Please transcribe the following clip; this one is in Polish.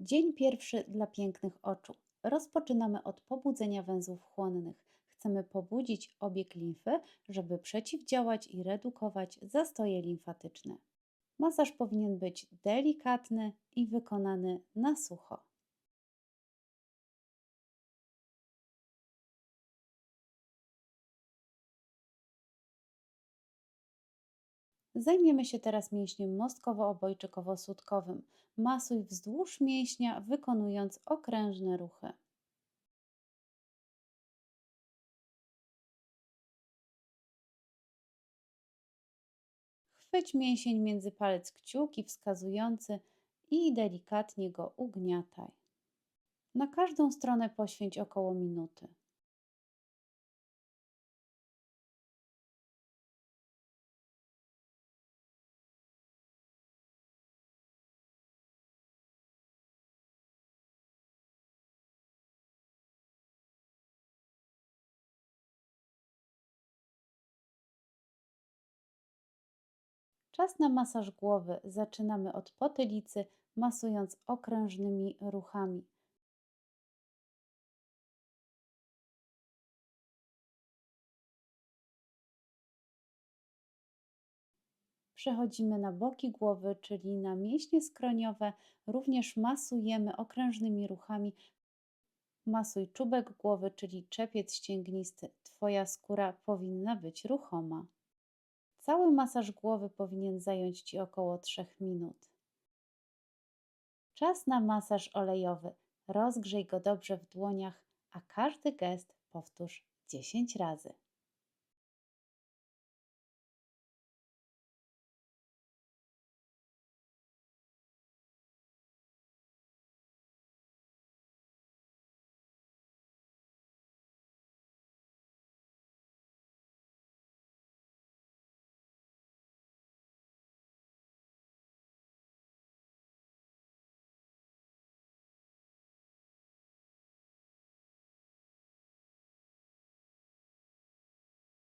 Dzień pierwszy dla pięknych oczu. Rozpoczynamy od pobudzenia węzłów chłonnych. Chcemy pobudzić obieg limfy, żeby przeciwdziałać i redukować zastoje limfatyczne. Masaż powinien być delikatny i wykonany na sucho. Zajmiemy się teraz mięśniem mostkowo-obojczykowo-sutkowym. Masuj wzdłuż mięśnia, wykonując okrężne ruchy. Chwyć mięsień między palec kciuk i wskazujący i delikatnie go ugniataj. Na każdą stronę poświęć około minuty. Czas na masaż głowy. Zaczynamy od potylicy, masując okrężnymi ruchami. Przechodzimy na boki głowy, czyli na mięśnie skroniowe. Również masujemy okrężnymi ruchami. Masuj czubek głowy, czyli czepiec ścięgnisty. Twoja skóra powinna być ruchoma. Cały masaż głowy powinien zająć Ci około 3 minut. Czas na masaż olejowy. Rozgrzej go dobrze w dłoniach, a każdy gest powtórz 10 razy.